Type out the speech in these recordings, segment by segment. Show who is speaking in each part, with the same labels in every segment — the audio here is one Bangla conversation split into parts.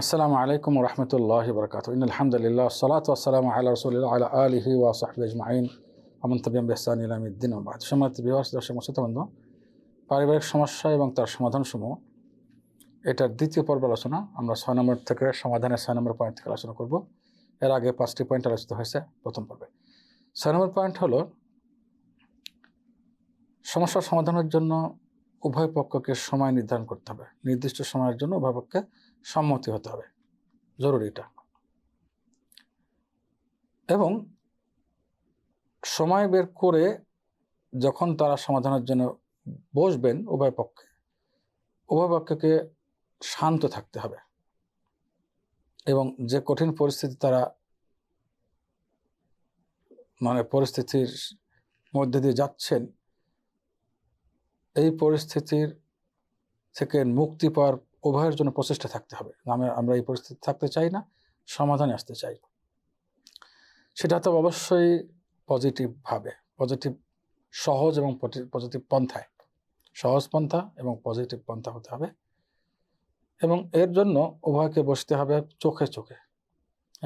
Speaker 1: আসসালামু আলাইকুম রহমতুল্লাহ বরকাত ইন আলহামদুলিল্লাহ সালাত ওয়াসালাম আল্লাহ রসুল্লাহ আলা আলিহি ওয়া আজমাইন। আমন তবিয়াম বেহসান ইলামিদ্দিন আবাদ সম্মানিত বিভাগ দর্শক বন্ধু, পারিবারিক সমস্যা এবং তার সমাধানসমূহ, এটার দ্বিতীয় পর্ব আলোচনা আমরা ছয় নম্বর থেকে সমাধানের ছয় নম্বর পয়েন্ট থেকে আলোচনা করব। এর আগে পাঁচটি পয়েন্ট আলোচিত হয়েছে প্রথম পর্বে। ছয় নম্বর পয়েন্ট হলো, সমস্যার সমাধানের জন্য উভয় পক্ষকে সময় নির্ধারণ করতে হবে। নির্দিষ্ট সময়ের জন্য উভয় পক্ষে সম্মতি হতে হবে। জরুরি এটা। এবং সময় বের করে যখন তারা সমাধানের জন্য বসবেন উভয় পক্ষে, উভয় পক্ষকে শান্ত থাকতে হবে। এবং যে কঠিন পরিস্থিতি তারা মানে পরিস্থিতির মধ্যে দিয়ে যাচ্ছেন, এই পরিস্থিতির থেকে মুক্তি পাওয়ার উভয়ের জন্য প্রচেষ্টা থাকতে হবে। আমরা এই পরিস্থিতি থাকতে চাই না, সমাধানে আসতে চাই। সেটা তো অবশ্যই পজিটিভভাবে পজিটিভ সহজ এবং পজিটিভ পন্থায়। সহজ পন্থা এবং পজিটিভ পন্থা হতে হবে। এবং এর জন্য উভয়কে বসতে হবে চোখে চোখে।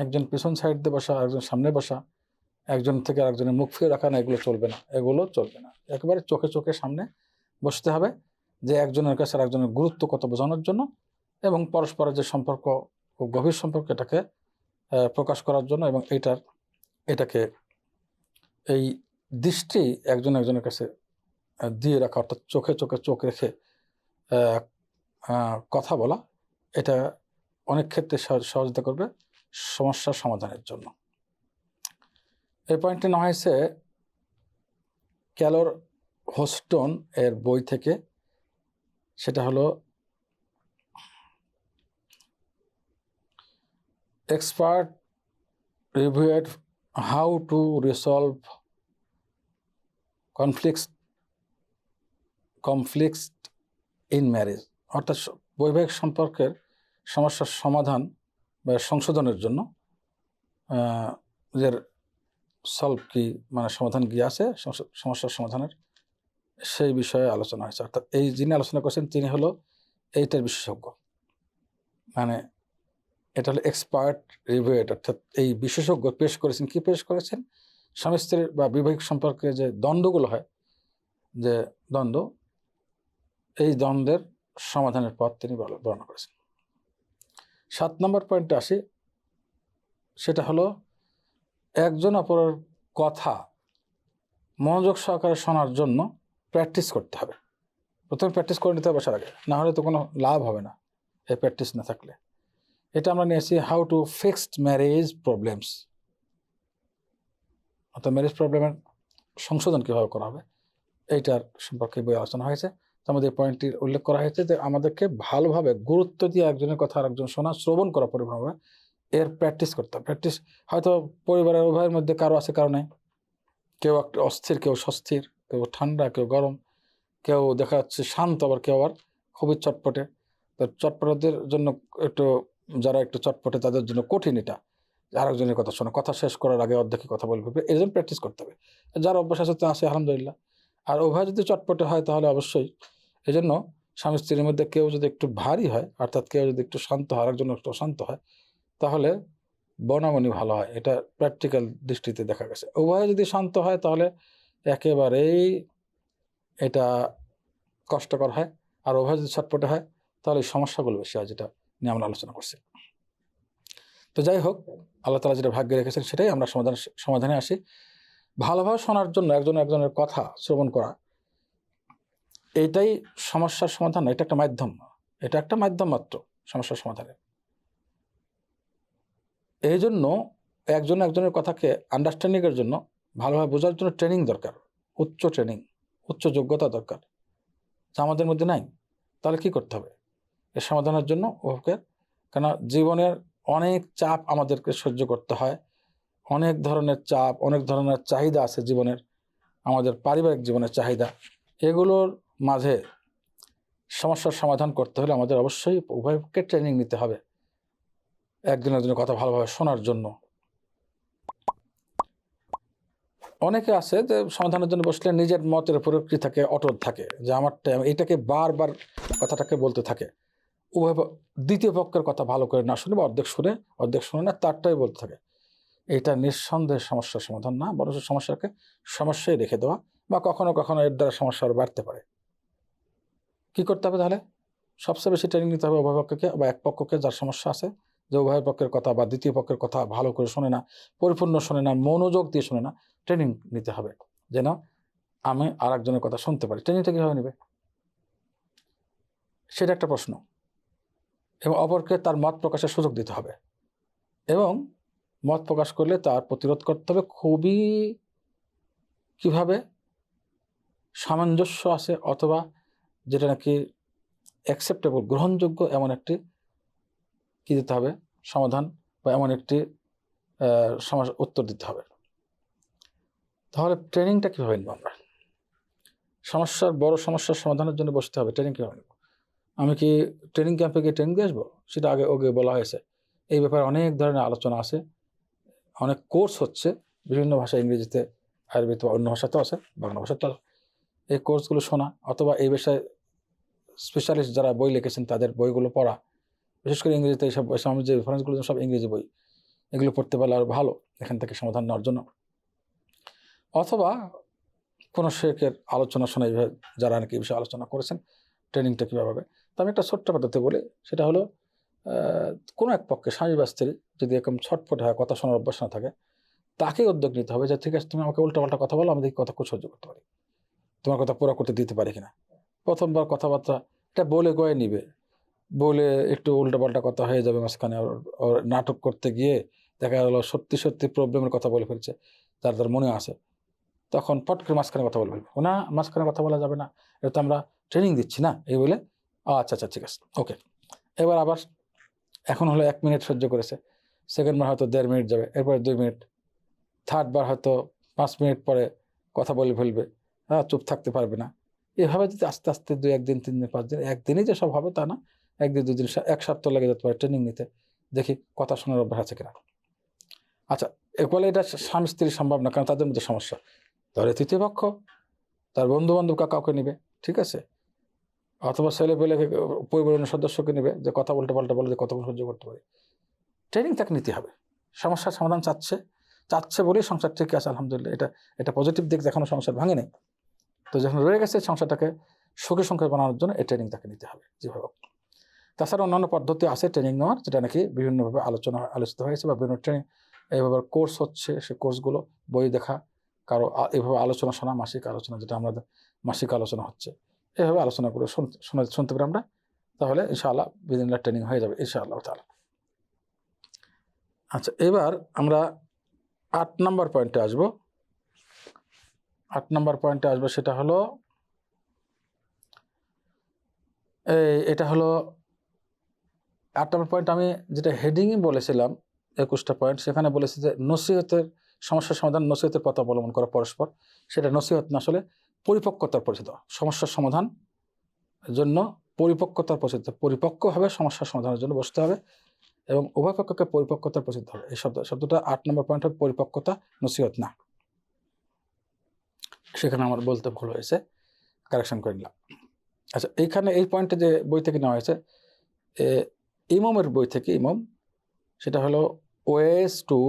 Speaker 1: একজন পিছন সাইড দিয়ে বসা একজন সামনে বসা, একজন থেকে আরেকজনের মুখ ফিরে রাখা না, এগুলো চলবে না, এগুলো চলবে না। একেবারে চোখে চোখে সামনে বসতে হবে। যে একজনের কাছে আর একজনের গুরুত্ব কত বোঝানোর জন্য এবং পরস্পরের যে সম্পর্ক খুব গভীর সম্পর্ক এটাকে প্রকাশ করার জন্য এবং এইটার, এটাকে এই দৃষ্টি একজন একজনের কাছে দিয়ে রাখা অর্থাৎ চোখে চোখে চোখ রেখে কথা বলা, এটা অনেক ক্ষেত্রে সহযোগিতা করবে সমস্যার সমাধানের জন্য। এই পয়েন্টটি না হয়েছে, ক্যালোর হোস্টন এর বই থেকে সেটা হলো expert reviewed how to resolve conflicts conflicts in marriage অর্থাৎ বৈবাহিক সম্পর্কের সমস্যার সমাধান বা সংশোধনের জন্য যে সলভ কি মানে সমাধান কি আছে সমস্যার সমাধানের সেই বিষয়ে আলোচনা হয়েছে। অর্থাৎ এই যিনি আলোচনা করছেন, তিনি হলো এইটার বিশেষজ্ঞ। মানে এটা হলো এক্সপার্ট রিভিউড অর্থাৎ এই বিশেষজ্ঞ পেশ করেছেন। কি পেশ করেছেন? স্বামী স্ত্রীর বা বিবাহিক সম্পর্কে যে দ্বন্দ্বগুলো হয়, যে দ্বন্দ্ব, এই দ্বন্দ্বের সমাধানের পথ তিনি বর্ণনা করেছেন। সাত নম্বর পয়েন্টে আসি, সেটা হলো একজন অপরের কথা মনোযোগ সহকারে শোনার জন্য প্র্যাকটিস করতে হবে। প্রথমে প্র্যাকটিস করে নিতে হবে বসার আগে। না হলে তো কোনো লাভ হবে না এই প্র্যাকটিস না থাকলে। এটা আমরা নিয়েছি how to fixed marriage problems অর্থাৎ ম্যারেজ প্রবলেমের সংশোধন কীভাবে করা হবে, এইটার সম্পর্কে বই আলোচনা হয়েছে। আমাদের পয়েন্টটির উল্লেখ করা হয়েছে যে আমাদেরকে ভালোভাবে গুরুত্ব দিয়ে একজনের কথা আরেকজন শোনা, শ্রবণ করা পরিমাণভাবে এর প্র্যাকটিস করতে হবে। প্র্যাকটিস হয়তো পরিবারের উভয়ের মধ্যে কারও আছে, কারও নেই। কেউ একটা অস্থির, কেউ সস্থির। কেউ ঠান্ডা, কেউ গরম, কেউ দেখা যাচ্ছে শান্ত, আবার কেউ আবার খুবই চটপটে। তো চটপটের জন্য একটু, যারা একটু চটপটে, তাদের জন্য কঠিন এটা। আরেকজনের কথা শোনা, কথা শেষ করার আগে অর্ধেকে কথা বলবে এই জন্য প্র্যাকটিস করতে হবে। যার অভ্যাস আছে আছে, আলহামদুলিল্লাহ। আর উভয় যদি চটপটে হয়, তাহলে অবশ্যই। এই জন্য স্বামী স্ত্রীর মধ্যে কেউ যদি একটু ভারী হয়, অর্থাৎ কেউ যদি একটু শান্ত হয়, আরেকজন একটু অশান্ত হয়, তাহলে বনামনি ভালো হয়। এটা প্র্যাকটিক্যাল দৃষ্টিতে দেখা গেছে। উভয় যদি শান্ত হয়, তাহলে একেবারেই এটা কষ্টকর হয় আর ওভার যদি ছটপটে হয়, তাহলে সমস্যাগুলো বেশি হয় যেটা নিয়ে আমরা আলোচনা করছি। তো যাই হোক, আল্লাহ তালা যেটা ভাগ্যে রেখেছেন সেটাই, আমরা সমাধান, সমাধানে আসি। ভালোভাবে শোনার জন্য একজন একজনের কথা শ্রবণ করা এইটাই সমস্যার সমাধান এটা একটা মাধ্যম এটা একটা মাধ্যম মাত্র সমস্যার সমাধানের। এই জন্য একজন একজনের কথাকে আন্ডারস্ট্যান্ডিংয়ের জন্য ভালোভাবে বোঝার জন্য ট্রেনিং দরকার। উচ্চ ট্রেনিং উচ্চ যোগ্যতা দরকার। যা আমাদের মধ্যে নাই, তাহলে কি করতে হবে? এর সমাধানের জন্য ওকে কেন জীবনের অনেক চাপ আমাদেরকে সহ্য করতে হয়। অনেক ধরনের চাপ, অনেক ধরনের চাহিদা আছে জীবনের, আমাদের পারিবারিক জীবনের চাহিদা। এগুলোর মাঝে সমস্যার সমাধান করতে হলে আমাদের অবশ্যই উভয়কে ট্রেনিং নিতে হবে। একজন জন্য কথা ভালোভাবে শোনার জন্য। অনেকে আছে যে সমাধানের জন্য বসলে নিজের মতের প্রকৃতি থাকে, অটল থাকে, যে আমারটা এটাকে বারবার কথাটাকে বলতে থাকে। উভয় দ্বিতীয় পক্ষের কথা ভালো করে না শুনে বা অর্ধেক শুনে অর্ধেক শুনে না, তারটাই বলতে থাকে। এটা নিঃসন্দেহে সমস্যার সমাধান না বরং সমস্যাকে সমস্যায় রেখে দেওয়া বা কখনো কখনো এর দ্বারা সমস্যা আরও বাড়তে পারে। কি করতে হবে তাহলে? সবচেয়ে বেশি ট্রেনিং নিতে হবে উভয় পক্ষকে বা এক পক্ষকে যার সমস্যা আছে, যে উভয় পক্ষের কথা বা দ্বিতীয় পক্ষের কথা ভালো করে শোনে না, পরিপূর্ণ শোনে না, মনোযোগ দিয়ে শোনে না ট্রেনিং নিতে হবে যেন আমি আর একজনের কথা শুনতে পারি। ট্রেনিংটা কীভাবে নেবে? সেটা একটা প্রশ্ন। এবং অপরকে তার মত প্রকাশের সুযোগ দিতে হবে। এবং মত প্রকাশ করলে তার প্রতিরোধ করতে হবে। খুবই কীভাবে? সামঞ্জস্য আছে অথবা যেটা নাকি অ্যাকসেপ্টেবল গ্রহণযোগ্য এমন একটি কী দিতে হবে? সমাধান বা এমন একটি সমস্যা উত্তর দিতে হবে। তাহলে ট্রেনিংটা কীভাবে নেব আমরা? সমস্যার, বড় সমস্যার সমাধানের জন্য বসতে হবে, ট্রেনিং কীভাবে নেব? আমি কি ট্রেনিং ক্যাম্পে গিয়ে ট্রেনিং দিয়ে আসব? সেটা আগে ওকে বলা হয়েছে। এই ব্যাপারে অনেক ধরনের আলোচনা আছে, অনেক কোর্স হচ্ছে, বিভিন্ন ভাষা ইংরেজিতে আরবিতে বা অন্য ভাষাতেও আছে, বাংলা ভাষাতে এই কোর্সগুলো শোনা অথবা এই বিষয়ে স্পেশালিস্ট যারা বই লিখেছেন, তাদের বইগুলো পড়া, বিশেষ করে ইংরেজিতে এইসব আমি যে রেফারেন্সগুলো সব ইংরেজি বই, এগুলো পড়তে পারলে আর ভালো, এখান থেকে সমাধান নেওয়ার জন্য। অথবা কোনো শেখের আলোচনা শোনা, এইভাবে যারা নাকি বিষয়ে আলোচনা করেছেন, ট্রেনিংটা কীভাবে হবে? তো আমি একটা ছোট্ট পদ্ধতি বলি, সেটা হলো কোনো এক পক্ষে স্বামী বা স্ত্রী যদি এরকম ছটফট হয়, কথা শোনার অভ্যাস না থাকে, তাকে উদ্যোগ নিতে হবে যে, ঠিক আছে, তুমি আমাকে উল্টাপাল্টা কথা বলো, আমি দেখি কথা খুব সহ্য করতে পারি। তোমার কথা পুরো করতে দিতে পারি কিনা? প্রথমবার কথাবার্তা, এটা বলে গয়ে নিবে। বলে একটু উল্টাপাল্টা কথা হয়ে যাবে মাঝখানে নাটক করতে গিয়ে দেখা গেল সত্যি সত্যি প্রবলেমের কথা বলে ফেলছে তার তার মনে আছে। তখন পট করে মাঝখানে কথা বলে ফেলবে ও না, মাঝখানে কথা বলা যাবে না। এটা তো আমরা ট্রেনিং দিচ্ছি না? এই বলে আচ্ছা আচ্ছা ঠিক আছে ওকে এবার আবার, এখন হলো এক মিনিট সহ্য করেছে। সেকেন্ড বার হয়তো দেড় মিনিট যাবে, এরপরে দুই মিনিট থার্ড বার হয়তো পাঁচ মিনিট পরে কথা বলে ফেলবে। হ্যাঁ চুপ থাকতে পারবে না। এভাবে যদি আস্তে আস্তে দুই, একদিন, তিন দিন, পাঁচ দিন, একদিনই যে সব হবে তা না। একদিন, দুদিন এক সপ্তাহ লেগে যেতে পারে ট্রেনিং নিতে। দেখি কথা শোনার অভ্যাস আছে কিনা। আচ্ছা এরপরে এটা স্বামী স্ত্রী সম্ভব না কারণ তাদের মধ্যে সমস্যা। ধরে তৃতীয় পক্ষ তার বন্ধু বান্ধব কাউকে নিবে, ঠিক আছে? অথবা ছেলে পেলে পরিবারের সদস্যকে নেবে, যে কথা উল্টো পাল্টা বলে, যে কতক্ষণ সহ্য করতে পারে। ট্রেনিং তাকে নিতে হবে। সমস্যার সমাধান চাচ্ছে চাচ্ছে বলেই সংসার ঠিক আছে, আলহামদুলিল্লাহ। এটা এটা পজিটিভ দিক দেখানো সংসার ভাঙে নেই। তো যখন রয়ে গেছে সংসারটাকে সুখী সংখ্যা বানানোর জন্য এই ট্রেনিং তাকে নিতে হবে, যেভাবে তাছাড়া অন্যান্য পদ্ধতি আছে ট্রেনিং নেওয়ার, যেটা নাকি বিভিন্নভাবে আলোচনা, আলোচিত হয়েছে বা বিভিন্ন ট্রেনিং এইভাবে কোর্স হচ্ছে, সে কোর্সগুলো বই দেখা কারও এভাবে আলোচনা শোনা, মাসিক আলোচনা, যেটা আমাদের মাসিক আলোচনা হচ্ছে, এভাবে আলোচনা করে শুন- শোনা, শুনতে পারি আমরা, তাহলে ইনশাআল্লাহ বিদিনলা ট্রেনিং হয়ে যাবে, ইনশাআল্লাহ তাহলে আচ্ছা এবার আমরা আট নম্বর পয়েন্টে আসব। আট নম্বর পয়েন্টে আসব, সেটা হলো, এই, এটা হলো, আট নম্বর পয়েন্ট আমি যেটা হেডিংই বলেছিলাম, একুশটা পয়েন্ট সেখানে বলেছি যে নসিহতের সমস্যার সমাধান নসিহতের পথ অবলম্বন করা পরস্পর। সেটা নসিহত না আসলে পরিপক্কতার পরিচিত। সমস্যার সমাধান জন্য পরিপক্কতার পরিচিত। পরিপক্কভাবে সমস্যার সমাধানের জন্য বসতে হবে এবং উভয় পক্ষকে পরিপক্কতার পরিচিত হবে। এই শব্দ শব্দটা আট নম্বর পয়েন্ট হবে, পরিপক্কতা, নসিহত না। সেখানে আমার বলতে ভুল হয়েছে। কারেকশন করে নিলাম। আচ্ছা এইখানে এই পয়েন্টে যে বই থেকে নেওয়া হয়েছে ইমামের বই থেকে ইমাম, সেটা হলো ways to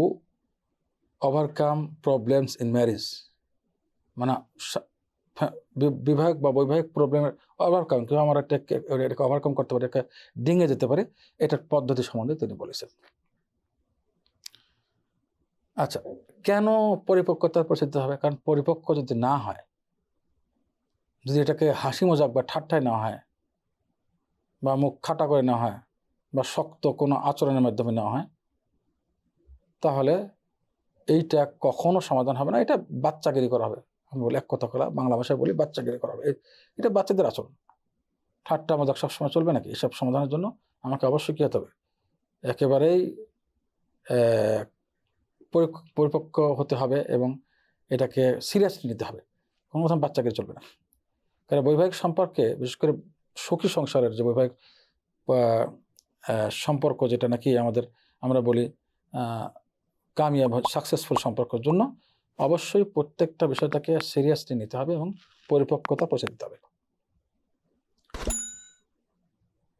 Speaker 1: overcome problems in marriage মানে বিবাহিক বা বৈবাহিক প্রবলেমের ওভারকাম কেউ আমার একটা এটাকে ওভারকাম করতে পারে, এটাকে ডিঙে যেতে পারে, এটার পদ্ধতি সম্বন্ধে তিনি বলেছেন। আচ্ছা কেন পরিপক্কতার প্রসিদ্ধ হবে? কারণ পরিপক্ক যদি না হয়, যদি এটাকে হাসি মজাক বা ঠাট্টায় না হয়, বা মুখ খাটা করে না হয়, বা শক্ত কোনো আচরণের মাধ্যমে না হয়, তাহলে এইটা কখনো সমাধান হবে না। এটা বাচ্চাগিরি করা হবে। আমি বলি এক কথা করা বাংলা ভাষায় বলি বাচ্চাগিরি করা হবে। এটা বাচ্চাদের আচরণ। ঠাট্টা মজাক সবসময় চলবে নাকি? এসব সমাধানের জন্য আমাকে অবশ্যই কী হতে হবে। একেবারেই পরিপক্ক হতে হবে এবং এটাকে সিরিয়াসলি নিতে হবে। কোনো কথা বাচ্চাকে চলবে না। কারণ বৈবাহিক সম্পর্কে, বিশেষ করে সুখী সংসারের যে বৈবাহিক সম্পর্ক যেটা নাকি আমাদের, আমরা বলি কামিয়াব সাকসেসফুল সম্পর্কের জন্য অবশ্যই প্রত্যেকটা বিষয়টাকে সিরিয়াসলি নিতে হবে এবং পরিপক্কতা পৌঁছে দিতে হবে।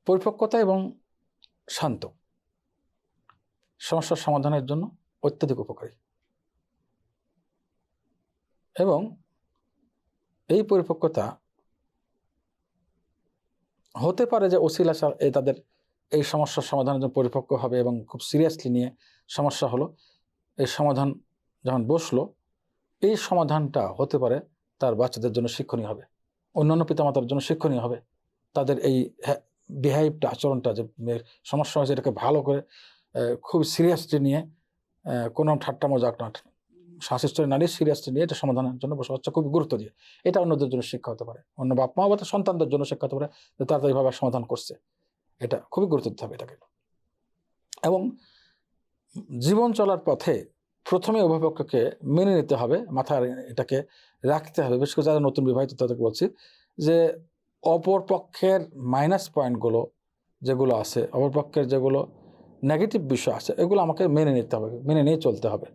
Speaker 1: পরিপক্কতা এবং শান্ত। সমস্যার সমাধানের জন্য অত্যধিক উপকারী। এবং এই পরিপক্কতা হতে পারে যে ওসিলা এই তাদের এই সমস্যার সমাধানের জন্য পরিপক্ক হবে এবং খুব সিরিয়াসলি নিয়ে সমস্যা হলো। এই সমাধান যখন বসল, এই সমাধানটা হতে পারে তার বাচ্চাদের জন্য শিক্ষণীয় হবে। অন্যান্য পিতামাতার জন্য শিক্ষণীয় হবে। তাদের এই বিহেভটা আচরণটা যে সমস্যা হয়েছে, এটাকে ভালো করে খুব সিরিয়াসলি নিয়ে কোনো ঠাট্টা মজাক না শাসিষ্টরী নারী সিরিয়াসলি নিয়ে এটা সমাধানের জন্য বসে হচ্ছে খুব গুরুত্ব দিয়ে। এটা অন্যদের জন্য শিক্ষা হতে পারে। অন্য বাপ মা বা সন্তানদের জন্য শিক্ষা হতে পারে যে তারা এইভাবে সমাধান করছে। এটা খুবই গুরুত্ব দিতে হবে এটাকে। এবং জীবন চলার পথে প্রথমে অভিভাবককে মেনে নিতে হবে, মাথায় এটাকে রাখতে হবে। বিশেষ করে যারা নতুন বিবাহিত, তাদেরকে বলছি যে, অপর পক্ষের মাইনাস পয়েন্টগুলো যেগুলো আছে, অপর পক্ষের যেগুলো নেগেটিভ বিষয় আছে, এগুলো আমাকে মেনে নিতে হবে, মেনে নিয়ে চলতে হবে।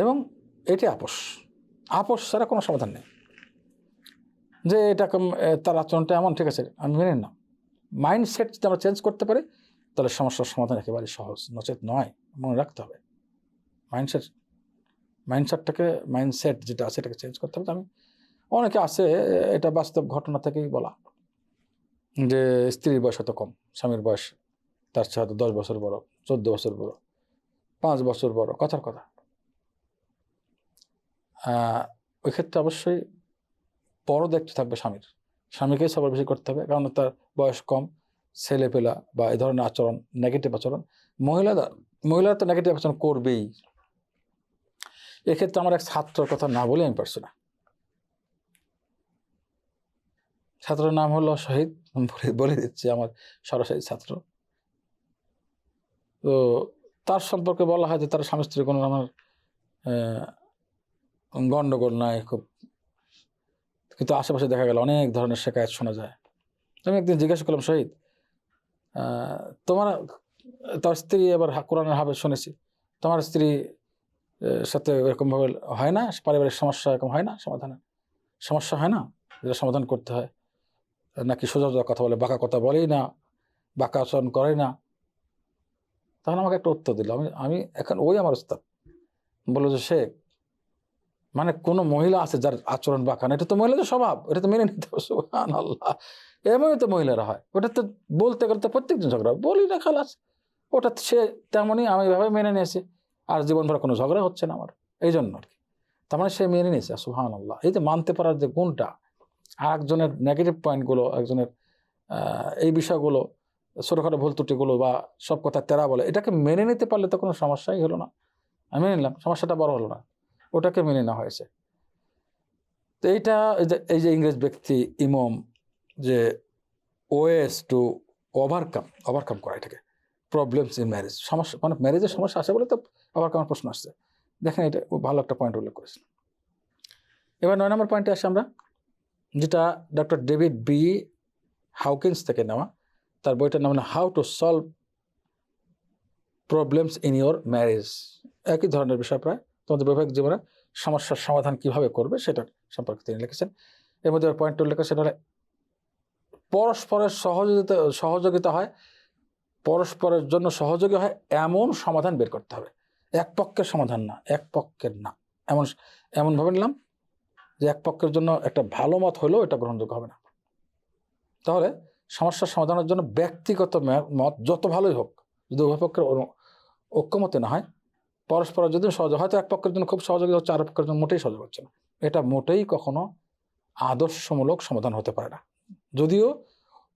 Speaker 1: এবং এটি আপোষ। আপোষ ছাড়া কোনো সমাধান নেই। যে এটা তার আচরণটা এমন, ঠিক আছে, আমি মেনে নিলাম। মাইন্ডসেট যদি আমরা চেঞ্জ করতে পারি তাহলে সমস্যার সমাধান একেবারে সহজ, নচেত নয়, মনে রাখতে হবে। মাইন্ডসেট মাইন্ডসেটটাকে মাইন্ডসেট যেটা আছে এটাকে চেঞ্জ করতে হবে। আমি, অনেকে আছে, এটা বাস্তব ঘটনা থেকেই বলা যে স্ত্রীর বয়স হয়তো কম, স্বামীর বয়স তার চেয়ে হয়তো দশ বছর বড়, চোদ্দ বছর বড়, পাঁচ বছর বড়, কথার কথা। ওই ক্ষেত্রে অবশ্যই বড় দায়িত্ব থাকবে স্বামীর। স্বামীকেই সবার বেশি করতে হবে, কারণ তার বয়স কম ছেলে পেলা বা এ ধরনের আচরণ নেগেটিভ আচরণ, মহিলারা মহিলারা তো নেগেটিভ আচরণ করবেই। এক্ষেত্রে আমার এক ছাত্রের কথা না বলে আমি পারছি না। ছাত্রের নাম হলো শহীদ, বলে দিচ্ছি আমার সরাসরি ছাত্র। তো তার সম্পর্কে বলা হয় যে তার স্বামী স্ত্রী কোনো আমার গণ্ডগোল নাই খুব। কিন্তু আশেপাশে দেখা গেল অনেক ধরনের শেখায়ত শোনা যায়। আমি একদিন জিজ্ঞাসা করলাম, শহীদ তোমার তার স্ত্রী এবার কোরআনের হাবে শুনেছি। তোমার স্ত্রী সাথে এরকমভাবে হয় না? পারিবারিক সমস্যা এরকম হয় না? সমাধানে? সমস্যা হয় না? যেটা সমাধান করতে হয়। নাকি সোজা সোজা কথা বলে, বাঁকা কথা বলেই না, বাঁকা আচরণ করে না। তখন আমাকে একটা উত্তর দিল, আমি আমি এখন ওই আমার উস্তাদ। বলল যে, শেখ মানে কোনো মহিলা আছে যার আচরণ বাঁকা না? এটা তো মহিলাদের স্বভাব, এটা তো মেনে নিতে হবে আল্লাহ এমনই তো মহিলারা হয়। ওটা তো বলতে গেলে তো প্রত্যেকদিন ঝগড়া বলি না খালাস। ওটা সে তেমনই আমি এভাবে মেনে নিয়েছি। আর জীবনভর কোনো ঝগড়া হচ্ছে না আমার। এই জন্য আর কি। তার মানে সে মেনে নিয়েছে সুহান আল্লাহ এই যে মানতে পারার যে গুণটা আর একজনের নেগেটিভ পয়েন্টগুলো একজনের এই বিষয়গুলো, ছোটোখাটো ভুল ত্রুটিগুলো বা সব কথা তেরা বলে, এটাকে মেনে নিতে পারলে তো কোনো সমস্যাই হলো না। আমি মেনে নিলাম, সমস্যাটা বড় হলো না। ওটাকে মেনে নেওয়া হয়েছে। তো এইটা, এই যে এই যে ইংরেজ ব্যক্তি ইমম যে ওয়েস টু ওভারকাম ওভারকাম করা এটাকে। প্রবলেমস ইন ম্যারেজ সমস্যা মানে ম্যারেজের সমস্যা আসে বলে তো ওভারকামের প্রশ্ন আসছে। দেখেন এটা ভালো একটা পয়েন্ট উল্লেখ করেছেন। এবার নয় নম্বর পয়েন্টে আসে আমরা, যেটা ডক্টর ডেভিড বি হাউকিন্স থেকে নেওয়া। তার বইটার নাম how to solve problems in your marriage একই ধরনের বিষয় প্রায়। তোমাদের বৈবাহিক জীবনে সমস্যার সমাধান কীভাবে করবে সেটার সম্পর্কে তিনি লিখেছেন। এর মধ্যে পয়েন্ট উল্লেখ সেটা পরস্পরের সহযোগিতা সহযোগিতা হয়, পরস্পরের জন্য সহযোগী হয়, এমন সমাধান বের করতে হবে। এক পক্ষের সমাধান না, এক পক্ষের না। এমন এমন ভাবে নিলাম যে এক পক্ষের জন্য একটা ভালো মত হলেও এটা গ্রহণযোগ্য হবে না। তাহলে সমস্যার সমাধানের জন্য ব্যক্তিগত মত যত ভালোই হোক, যদি উভয় পক্ষের ঐক্যমতে না হয়, পরস্পরের যদি সহযোগ হয়তো এক পক্ষের জন্য খুব সহযোগী হচ্ছে, আর পক্ষের জন্য মোটেই সহযোগ হচ্ছে না। এটা মোটেই কখনো আদর্শমূলক সমাধান হতে পারে না। যদিও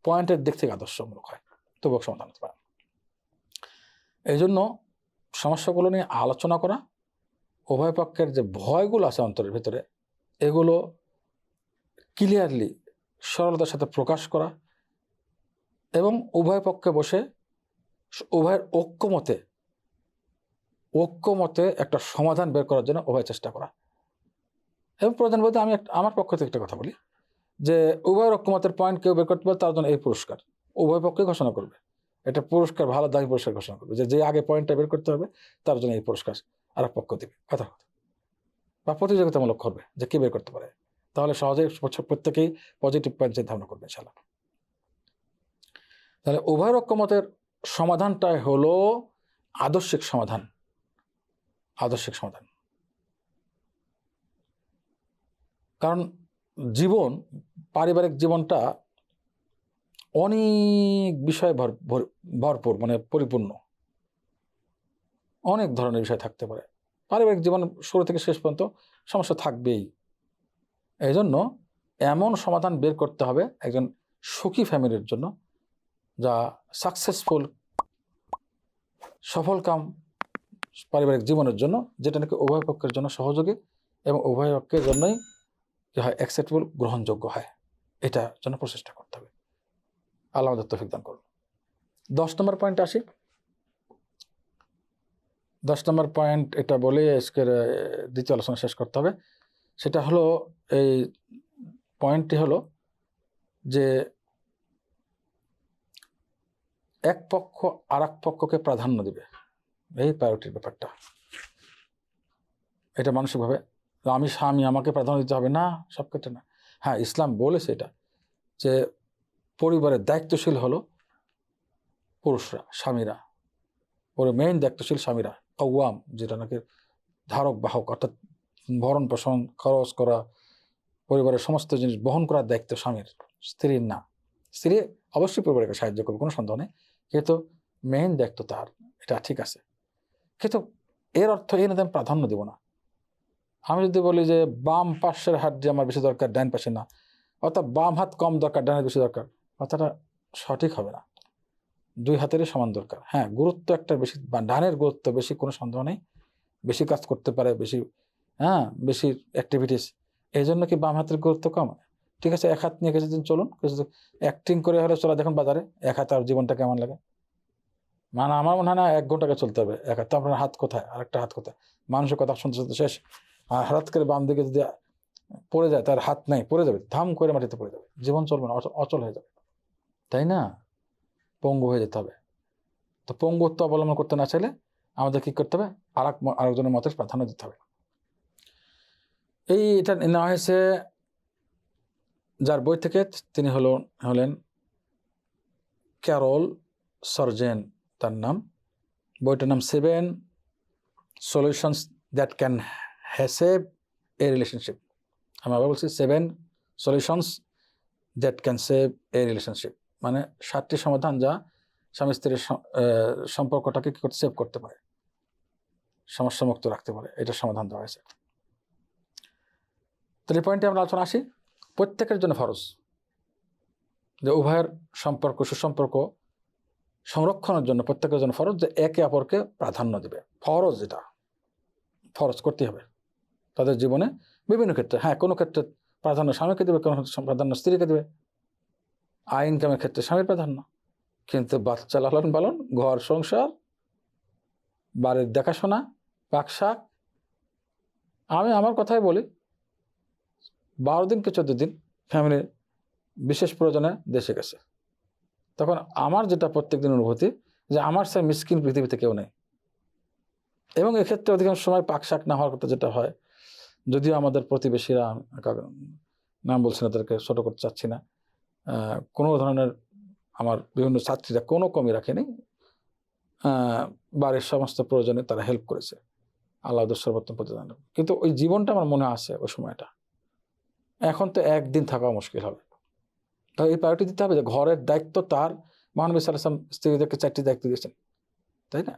Speaker 1: পয়েন্টের দিক থেকে আদর্শমূলক হয়, তবুও সমাধান হতে পারে এই জন্য সমস্যাগুলো নিয়ে আলোচনা করা, উভয় পক্ষের যে ভয়গুলো আছে অন্তরের ভিতরে, এগুলো ক্লিয়ারলি সরলতার সাথে প্রকাশ করা এবং উভয় পক্ষে বসে উভয়ের ঐক্যমতে ঐক্যমতে একটা সমাধান বের করার জন্য উভয় চেষ্টা করা। এবং প্রধান বলতে আমি আমার পক্ষ থেকে একটা কথা বলি। যে উভয় ঐক্যমতের পয়েন্ট কেউ বের করতে পারে তার জন্য এই পুরস্কার। উভয় পক্ষে ঘোষণা করবে। এটা পুরস্কার, ভালো দামি পুরস্কার ঘোষণা করবে। যে আগে পয়েন্টটা বের করতে হবে, তার জন্য এই পুরস্কার আর পক্ষ দিবে। কথা কথা বা প্রতিযোগিতামূলক করবে, যে কে বের করতে পারে। তাহলে সহজেই প্রত্যেকেই পজিটিভ পয়েন্ট ভাবনা করবে ইনশাল্লাহ তাহলে উভয় রকমতের সমাধানটাই হলো আদর্শিক সমাধান। আদর্শিক সমাধান। কারণ জীবন পারিবারিক জীবনটা অনেক বিষয়ে ভর- ভর- ভরপুর মানে পরিপূর্ণ। অনেক ধরনের বিষয় থাকতে পারে। পারিবারিক জীবন শুরু থেকে শেষ পর্যন্ত সমস্যা থাকবেই। এই জন্য এমন সমাধান বের করতে হবে একজন সুখী ফ্যামিলির জন্য যা সাকসেসফুল সফল কাম পারিবারিক জীবনের জন্য, যেটা নাকি উভয় পক্ষের জন্য সহযোগী এবং উভয় পক্ষের জন্যই কি হয় অ্যাকসেপ্টেবল গ্রহণযোগ্য হয়। এটা জন্য প্রচেষ্টা করতে হবে। আল্লাহ আমাদের তৌফিক দান করুন। দশ নম্বর পয়েন্ট আসি। দশ নম্বর পয়েন্ট এটা বলে আজকের দ্বিতীয় আলোচনা শেষ করতে হবে। সেটা হলো এই পয়েন্টটি হলো যে এক পক্ষ আর পক্ষকে প্রাধান্য দিবে। এই প্রায়োরিটির ব্যাপারটা। এটা মানসিকভাবে, আমি স্বামী, আমাকে প্রাধান্য দিতে হবে। না, সব ক্ষেত্রে না। হ্যাঁ ইসলাম বলেছে এটা, যে পরিবারের দায়িত্বশীল হলো পুরুষরা, স্বামীরা। পরে মেইন দায়িত্বশীল স্বামীরা কৌয়াম যেটা নাকি ধারক, বাহক, অর্থাৎ ভরণ পোষণ, খরচ করা, পরিবারের সমস্ত জিনিস বহন করার দায়িত্ব স্বামীর, স্ত্রীর না। স্ত্রী অবশ্যই পরিবারকে সাহায্য করবে, কোনো সন্দেহ নেই, কিন্তু মেইন দায়িত্ব তার, এটা ঠিক আছে। কিন্তু এর অর্থ এই না আমি প্রাধান্য দেবো না। আমি যদি বলি যে বাম পাশের হাত যে আমার বেশি দরকার, ডান পাশে না। অর্থাৎ বাম হাত কম দরকার, ডান হাত বেশি দরকার। কথাটা সঠিক হবে না। দুই হাতেরই সমান দরকার। হ্যাঁ গুরুত্ব একটা বেশি, বা ডানের গুরুত্ব বেশি কোনো সন্দেহ নেই। বেশি কাজ করতে পারে, বেশি হ্যাঁ বেশি অ্যাক্টিভিটিস এই জন্য কি বাম হাতের গুরুত্ব কম? ঠিক আছে, এক হাত নিয়ে কিছুদিন চলুন কিছু অ্যাক্টিং করে হলে চলা, দেখুন বাজারে, এক হাতে আর জীবনটা কেমন লাগে? মানে আমার মনে হয় না, এক ঘন্টাকে চলতে হবে। এক হাতে আপনার হাত কোথায়? আরেকটা হাত কোথায়? মানুষের কথা শুনতে শুনতে শেষ। আর হঠাৎ করে বাম দিকে যদি পড়ে যায়, তার হাত নাই, পড়ে যাবে, ধাম করে মাটিতে পড়ে যাবে। জীবন চলবে না অচ- অচল হয়ে যাবে। তাই না? পঙ্গু হয়ে যেতে হবে। তো পঙ্গুত্ব অবলম্বন করতে না চাইলে আমাদের কি করতে হবে? আর আরেকজনের মতের প্রাধান্য দিতে হবে। এই এটা নেওয়া হয়েছে যার বই থেকে তিনি হলো হলেন ক্যারল সার্জেন, তার নাম। বইটার নাম seven solutions that can has save a relationship আমি আবার বলছি seven solutions that can save a relationship মানে সাতটি সমাধান যা স্বামী স্ত্রীর সম্পর্কটাকে কী করতে সেভ করতে পারে। সমস্যামুক্ত রাখতে পারে। এটা সমাধান দেওয়া হয়েছে। তাহলে পয়েন্টে আমরা আলোচনা আসি। প্রত্যেকের জন্য ফরজ। যে উভয়ের সম্পর্ক, সুসম্পর্ক সংরক্ষণের জন্য প্রত্যেকের জন্য ফরজ যে একে অপরকে প্রাধান্য দিবে। ফরজ এটা। ফরজ করতে হবে। তাদের জীবনে বিভিন্ন ক্ষেত্রে হ্যাঁ কোনো ক্ষেত্রে প্রাধান্য স্বামীকে দেবে, কোনো প্রাধান্য স্ত্রীকে দেবে। আইন কামের ক্ষেত্রে স্বামীর প্রাধান্য। কিন্তু বাচ্চা লালন পালন, ঘর সংসার, বাড়ির দেখাশোনা পাকশাক আমি আমার কথাই বলি, বারো দিন কি চোদ্দ দিন ফ্যামিলির বিশেষ প্রয়োজনে দেশে গেছে। তখন আমার যেটা প্রত্যেক দিন অনুভূতি, যে আমার সে মিসকিন পৃথিবীতে কেউ নেই। এবং এক্ষেত্রে অধিকাংশ সময় পাক শাক না হওয়ার কথা যেটা হয় যদিও আমাদের প্রতিবেশীরা নাম বলছি না, তাদেরকে ছোটো করতে চাচ্ছি না। কোনো ধরনের আমার বিভিন্ন ছাত্রীরা কোনো কমই রাখেনি। বাড়ির সমস্ত প্রয়োজনে তারা হেল্প করেছে। আল্লাহ সর্বোত্তম প্রতিদান কিন্তু ওই জীবনটা আমার মনে আছে ওই সময়টা। এখন তো একদিন থাকা মুশকিল হবে। তো এই প্রায়োরিটি দিতে হবে যে ঘরের দায়িত্ব তার। মহানবী সাল্লাম স্ত্রীদেরকে চারটি দায়িত্ব দিয়েছেন। তাই না?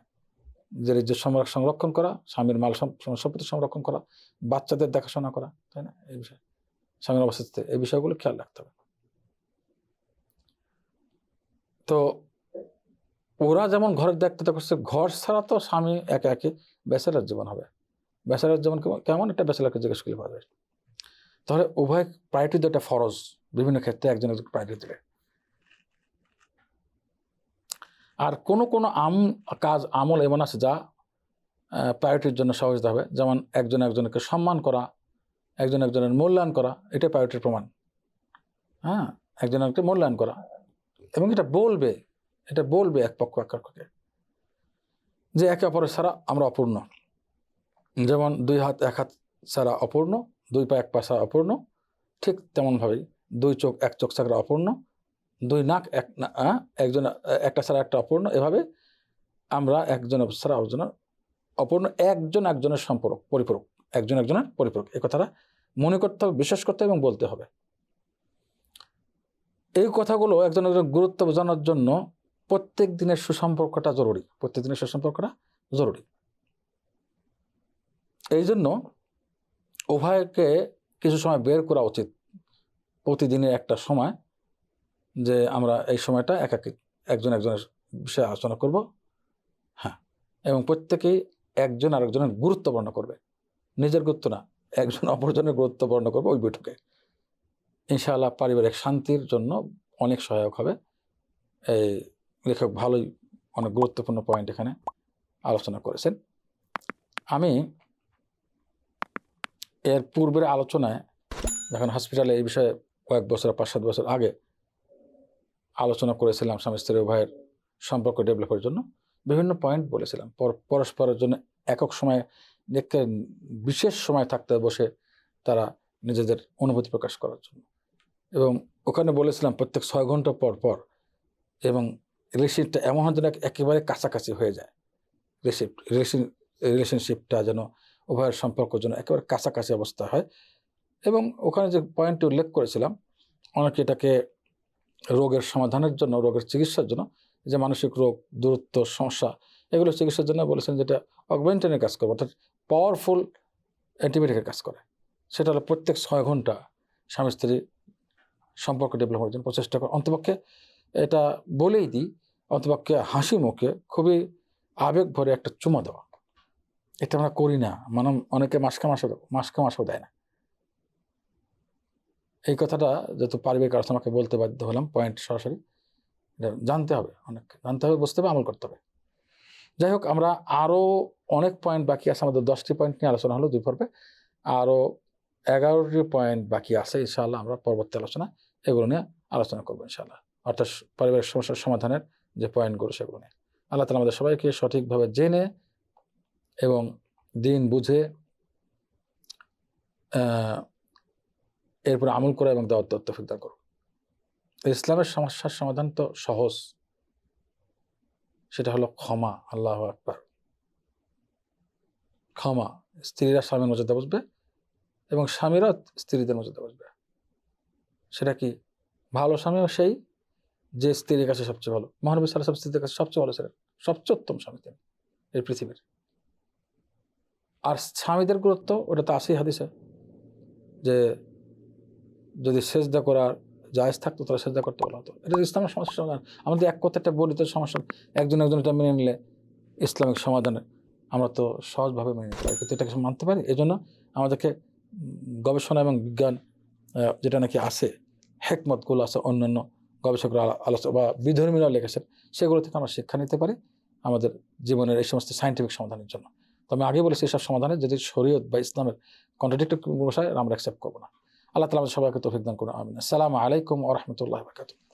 Speaker 1: যে যে সংরক্ষণ করা, স্বামীর মাল সম্পত্তি সংরক্ষণ করা, বাচ্চাদের দেখাশোনা করা, তাই না? এই বিষয়ে, স্বামীর অবস্থিতিতে এই বিষয়গুলো খেয়াল রাখতে হবে। তো ওরা যেমন ঘরের দায়িত্বটা করছে, ঘর ছাড়া তো স্বামী একে একে ব্যাচেলার জীবন হবে। ব্যাচেলার জীবন কেমন- একটা ব্যাচেলারকে জিজ্ঞেস করলে পাওয়া যায়? তাহলে উভয় প্রায়োরিটি দুটা ফরজ, বিভিন্ন ক্ষেত্রে একজন একজন প্রায়োরিটি দেবে আর কোনো কোনো আম কাজ, আমল এমন আছে যা প্রায়োরিটির জন্য সহজ হবে। যেমন একজন একজনকে সম্মান করা, একজন একজনের মূল্যায়ন করা, এটা প্রায়োরিটির প্রমাণ। হ্যাঁ একজন একজনকে মূল্যায়ন করা। এবং এটা বলবে এটা বলবে এক পক্ষ এক পক্ষকে। যে একে অপরের ছাড়া আমরা অপূর্ণ। যেমন দুই হাত, এক হাত ছাড়া অপূর্ণ, দুই পা, এক পা ছাড়া অপূর্ণ, ঠিক তেমনভাবেই দুই চোখ, এক চোখ ছাড়া অপূর্ণ দুই নাক, এক একজন একটা ছাড়া একটা অপূর্ণ। এভাবে আমরা একজন ছাড়া অপরজন অপূর্ণ একজন একজনের সম্পর্ক, পরিপূরক, একজন একজনের পরিপূরক। এ কথাটা মনে করতে হবে, বিশ্বাস করতে হবে এবং বলতে হবে। এই কথাগুলো একজন একজন গুরুত্ব বোঝানোর জন্য প্রত্যেক দিনের সুসম্পর্কটা জরুরি। প্রত্যেক দিনের সুসম্পর্কটা জরুরি। এই জন্য উভয়কে কিছু সময় বের করা উচিত। প্রতিদিনের একটা সময় যে আমরা এই সময়টা একাকি, একজন একজনের বিষয়ে আলোচনা করব। হ্যাঁ এবং প্রত্যেকেই একজন আরেকজনের গুরুত্ব করবে। নিজের গুরুত্ব না, একজন অপরজনের গুরুত্ব করবে ওই বৈঠকে। ইনশাআল্লাহ পারিবারিক শান্তির জন্য অনেক সহায়ক হবে। এই লেখক ভালোই অনেক গুরুত্বপূর্ণ পয়েন্ট এখানে আলোচনা করেছেন। আমি এর পূর্বের আলোচনায় যখন হসপিটালে এই বিষয়ে কয়েক বছর, পাঁচ সাত বছর আগে আলোচনা করেছিলাম স্বামী স্ত্রী উভয়ের সম্পর্ক ডেভেলপের জন্য। বিভিন্ন পয়েন্ট বলেছিলাম। পর- পরস্পরের জন্য একক সময় দেখতে বিশেষ সময় থাকতে বসে তারা নিজেদের অনুভূতি প্রকাশ করার জন্য। এবং ওখানে বলেছিলাম প্রত্যেক ছয় ঘণ্টা পর পর এবং রিলেশনটা এমন যেন একেবারে কাছাকাছি হয়ে যায়। রিলেশন রিলেশন রিলেশনশিপটা যেন উভয়ের সম্পর্ক যেন একেবারে কাছাকাছি অবস্থা হয়। এবং ওখানে যে পয়েন্টটি উল্লেখ করেছিলাম, অনেকে এটাকে রোগের সমাধানের জন্য, রোগের চিকিৎসার জন্য যে মানসিক রোগ, দূরত্ব, সমস্যা, এগুলো চিকিৎসার জন্য বলেছেন যেটা অগমেন্টেনের কাজ করে, অর্থাৎ পাওয়ারফুল অ্যান্টিবায়োটিকের কাজ করে। সেটা হলো প্রত্যেক ছয় ঘণ্টা স্বামী স্ত্রী সম্পর্ক ডেভেলপ জন্য প্রচেষ্টা করে। অন্তপক্ষে এটা বলেই দিই, অন্তপক্ষে হাসি মুখে খুবই আবেগ ভরে একটা চুমা দেওয়া। এটা আমরা করি না মানে অনেকে মাসকে মাসে মাসকে মাসেও দেয় না। এই কথাটা যেহেতু পারিবারিক আমাকে বলতে বাধ্য হলাম পয়েন্ট সরাসরি। জানতে হবে, অনেক জানতে হবে, বুঝতে হবে, আমল করতে হবে। যাই হোক, আমরা আরও অনেক পয়েন্ট বাকি আছে, আমাদের দশটি পয়েন্ট নিয়ে আলোচনা হলো দুই পর্বে। আরও এগারোটি পয়েন্ট বাকি আছে, ইনশাআল্লাহ আমরা পরবর্তী আলোচনা এগুলো নিয়ে আলোচনা করব, ইনশাআল্লাহ। অর্থাৎ পারিবারিক সমস্যার সমাধানের যে পয়েন্টগুলো সেগুলো নিয়ে। আল্লাহ তালা আমাদের সবাইকে সঠিকভাবে জেনে এবং দিন বুঝে এরপরে আমল করা এবং দেওয়ার তত্ত্ব দান করো। ইসলামের সমস্যার সমাধান তো সহজ। সেটা হলো ক্ষমা, আল্লাহ আকবার। ক্ষমা, স্ত্রীরা স্বামীর মর্যাদা বুঝবে এবং স্বামীরা স্ত্রীদের মর্যাদা বুঝবে। সেটা কি? ভালো স্বামীও সেই যে স্ত্রীর কাছে সবচেয়ে ভালো। মহানবী সাল্লাহ স্ত্রীদের কাছে সবচেয়ে ভালো ছিলেন, সবচেয়ে উত্তম স্বামী তিনি এই পৃথিবীর। আর স্বামীদের গুরুত্ব, ওটা তো আসেই হাদিসে, যে যদি সেজদা করার জায়েজ থাকতো, তাহলে সেজদা করতে বলা হতো। এটা ইসলামের সমস্যার সমাধান আমাদের এক কথাটা বলি তো সমস্যা, একজন একজন এটা মেনে নিলে ইসলামিক সমাধানে আমরা তো সহজভাবে মেনে নিতে পারি। কিন্তু এটাকে মানতে পারি? এই জন্য আমাদেরকে গবেষণা এবং বিজ্ঞান যেটা নাকি আছে হেকমতগুলো আছে, অন্যান্য গবেষকরা আলো- আলোচনা বা বিধর্মীরা লিখেছেন, সেগুলো থেকে আমরা শিক্ষা নিতে পারি আমাদের জীবনের এই সমস্ত সাইন্টিফিক সমাধানের জন্য। তো আমি আগে বলেছি, এসব সমাধানে যদি শরীয়ত বা ইসলামের কন্ট্রাডিক্টর বসায় আমরা অ্যাকসেপ্ট করব না। আল্লাহ তালা আমাদের সবাইকে তৌফিক দান করুন আমিন। আসসালামু আলাইকুম ওরহমতুল্লাহ বারকাতুহ।